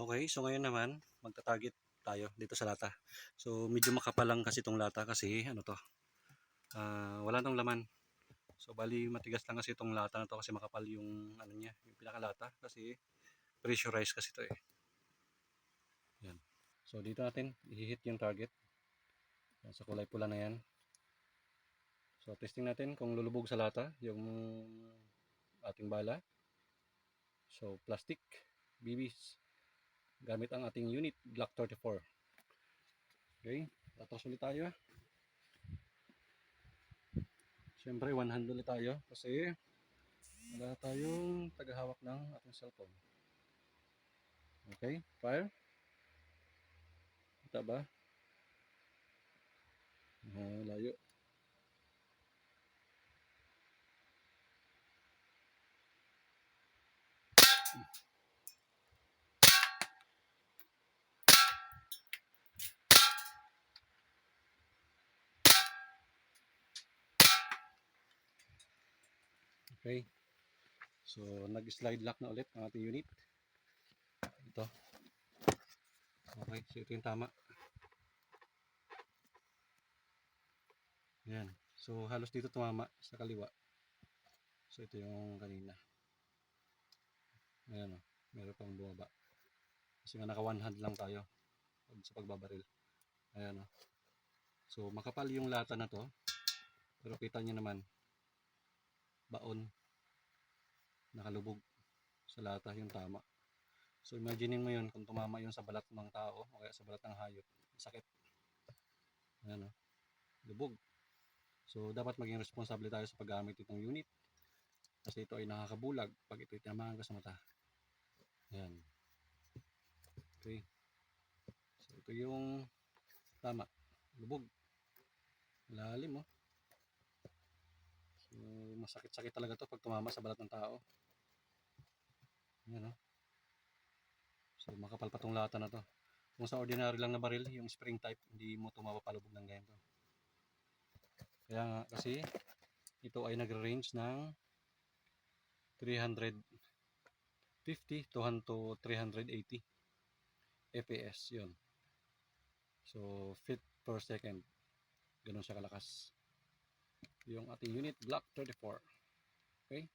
Okay, so ngayon naman, magta-target tayo dito sa lata. So medyo makapal lang kasi itong lata kasi ano to, ah, wala tong laman. So bali matigas lang kasi itong lata na to kasi makapal yung ano niya, yung pinakalata kasi pressurized kasi to eh. Yan. So dito natin i-hit yung target. Yan, sa kulay pula na yan. So testing natin kung lulubog sa lata yung ating bala. So plastic, BBs gamit ang ating unit Glock 34 okay tatras ulit tayo. Syempre one hand ulit tayo kasi wala tayong tagahawak ng ating cellphone. Okay fire. Kita ba Ah, layo Okay. So, nag-slide lock na ulit ang ating unit. Ito. Okay, so ito yung tama. Yan. So, halos dito tumama sa kaliwa. So, ito yung kanina. Ayan o. Meron pang bumaba. Kasi nga naka one hand lang tayo sa pagbabaril. Ayan o. So, makapal yung lata na to. Pero kita nyo naman, baon. Nakalubog sa lata yung tama. So imaginein mo yun kung tumama yun sa balat ng tao o kaya sa balat ng hayop. Sakit. Ayan o lubog. So dapat maging responsable tayo sa paggamit itong unit. Kasi ito ay nakakabulag pag ito tinamaan ka sa mata. Ayan. Okay. So ito yung tama. Lubog. Lalim oh masakit-sakit talaga to pag tumama sa balat ng tao. Yan, oh. So, makapal pa tong lata na to. Kung sa ordinary lang na baril, yung spring type, hindi mo ito mapapalubog ng ganito. Kaya nga, kasi, ito ay nagre-range ng 350 to to 380 FPS, yun. So, feet per second. Ganun siya kalakas yung ating unit Glock 34 okay